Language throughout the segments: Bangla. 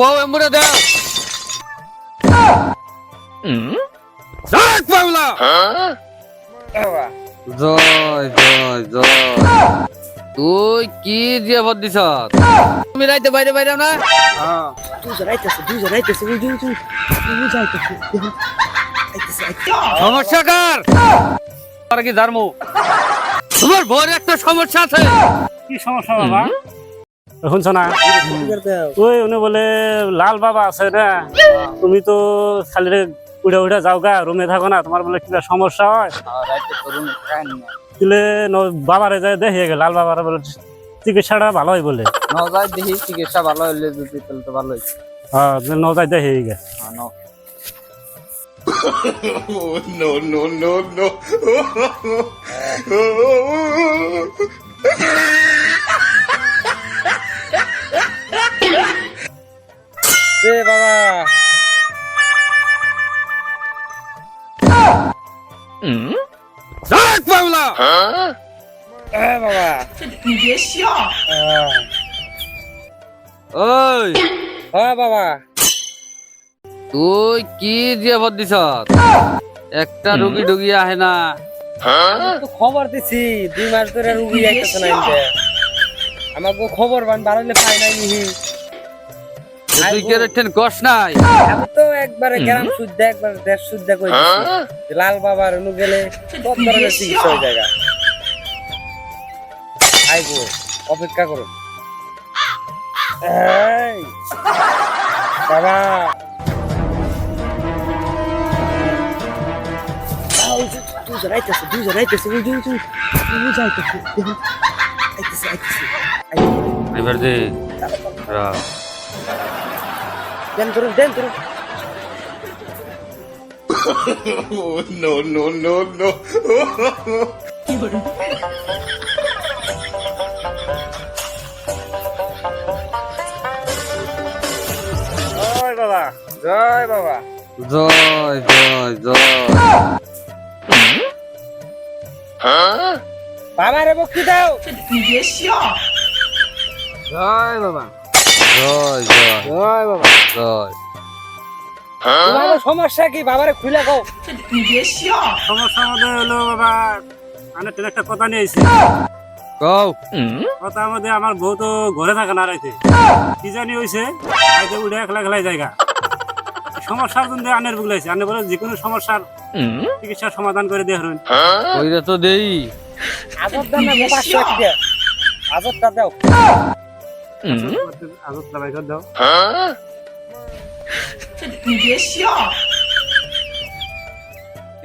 বউ এমবুড়ে দাও। ডাক বাংলা জয় জয় জয়। তুই কি দিয়ে ভর দিছ তুমি রাইতে বাইরে বাইরে না? দুজন আইতেছে দুজন আইতেছে ওই দুই দুই দুই যাইতেছে আইতেছে আইতেছে সমস্যা কার? আর কি ধর্ম? তোমার বউর একটা সমস্যা আছে। কি সমস্যা বাবা? শুনছ না ওই উনি বলে লাল বাবা আছে না? তুমি তো খালি উড়ে উড়ে যাও গা রুমে থাকো না তোমার বলে কিবা সমস্যা হয়? বাবারে যায় দেখে গে লাল বাবারে বলে চিকিৎসাটা ভালো হয় বলে। নজাই দেখি চিকিৎসা ভালো হইলে যদি তাহলে তো ভালোই। হ্যাঁ নজাই দেখে গে Oh, no, no, no, no. ডাক বাংলা এ বাবা ওই হ্যাঁ বাবা তুই কি দিয়ে ভর দিছ একটা রুগী ডুগি আহে না। তো খবর দিছি দুই মাস ধরে রুগী না ইনতে আমাকে খবর বান বাড়াইলে পাই নাই নিহি তুই কে রেটেন কষ নাই। আমি তো একবারে গ্রাম শুদ্ধ একবার দেশ শুদ্ধ কই লাল বাবার অনু গেলে সব ধরনের চিকিৎসা হয়ে জায়গা আইবো অপেক্ষা করুন। এই, বাবা। যে দুজন আইতেছে দুজন আইতেছে ওই যে ওই ওই যে আইতেছে আইতেছে আইতেছে আইতেছে। এবার রা। দেন ধরুন দেন ধরুন Oh, no, no, no, no. ওই বাবা জয় বাবা জয় জয় জয়। বাবা রে বক্তি দাও। জয় বাবা। জয় জয় জয় বাবা। জয়। তোমার সমস্যা কি? বাবারে খুলে কও। সমস্যা মধ্যে হলো বাবা আমি তো একটা কথা নিয়ে কও। কথা মধ্যে আমার বউ তো ঘরে থাকে না রাইতে। কি জানি হয়েছে রাইতে উঠে একলা একলাই জায়গা। সমস্যার জন্য আনের বুগলাইছে আনে বলে যে কোনো সমস্যার চিকিৎসার সমাধান করে দিয়ে হবেন কইরা তো দেই। আজব দাও না আজবটা দাও। দাও।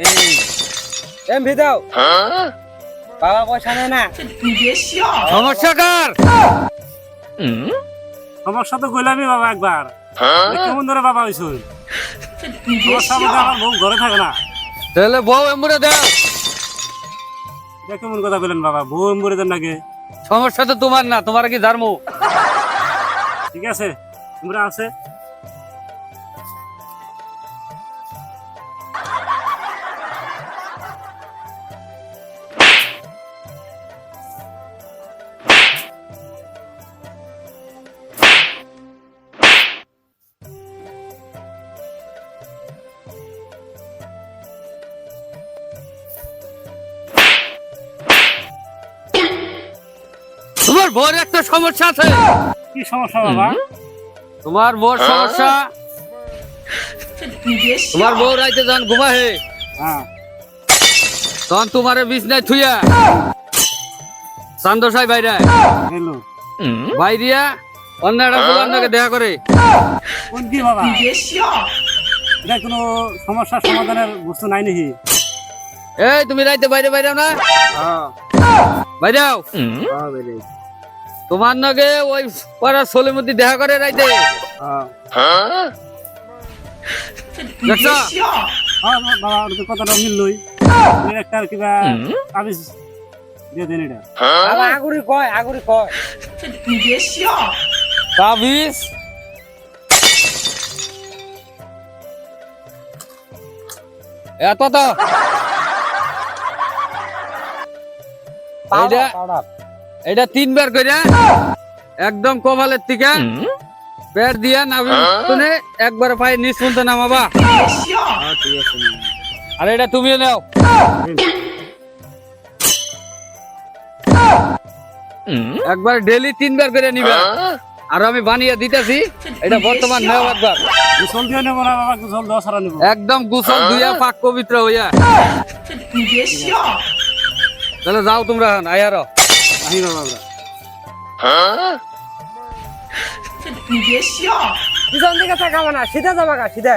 এই এমভি দাও। বাবা পয়সা নেয় না। সমস্যা কার সমস্যা তো গইলামই বাবা একবার। কেমন ধরে বাবা হয়েছে সমস্যা আমার বউ ঘরে থাকে না। তাহলে বউ এমবুড়ে দাও। এটা কেমন কথা বলেন বাবা? বউ দেন নাকি? সমস্যা তো তোমার না তোমার কি ধর্ম? ঠিক আছে তোমরা আছে? তোমার বউর একটা সমস্যা আছে। কি সমস্যা বাবা? তোমার বউর সমস্যা? তোমার বউ রাইতে যখন ঘুমাহে। হ্যাঁ। তখন তোমার বিছনায় থুইয়া চান্দসাই বাইরে হ্যালো। বাইরিয়া অন্য একটা দোকানদারকে দেখা করে। কোন কি বাবা? এটা কোনো সমস্যার সমাধানের বস্তু নাই নাকি? এই তুমি রাইতে বাইরে বাইরে না? হ্যাঁ। বাইরেও। হ্যাঁ বেরে তোমার নাকি ওই পাড়ার ছোলের মধ্যে দেখা করে রাইতে। হ্যাঁ। দেখছ? হ্যাঁ ওর তো কথাটা মিললই। একটা কিবা তাবিজ দিয়ে দেন এটা। আগুরি কয় আগুরি কয়। তাবিজ। এত তো পাউডার এইটা- পাউডার এটা তিনবার করে একদম কপালের থেকে পেট দিয়া নাবি শুনে একবার পায়ে নিচ শুনতে নামাবা। হ্যাঁ আর এটা তুমিও নাও। একবার ডেলি তিনবার করে নিবে। আর আমি বানিয়ে দিতেছি এটা বর্তমান নেও একবার গোসল দিয়ে নেব না বাবা গোসল দেওয়া ছাড়া নেব। একদম গুসল ধুইয়া পাক পবিত্র হইয়া। তাহলে যাও তোমরা আয়ার আহি বাবা আমরা পিছন দিকে তাকাবো না সিধা যাবা গা সিধা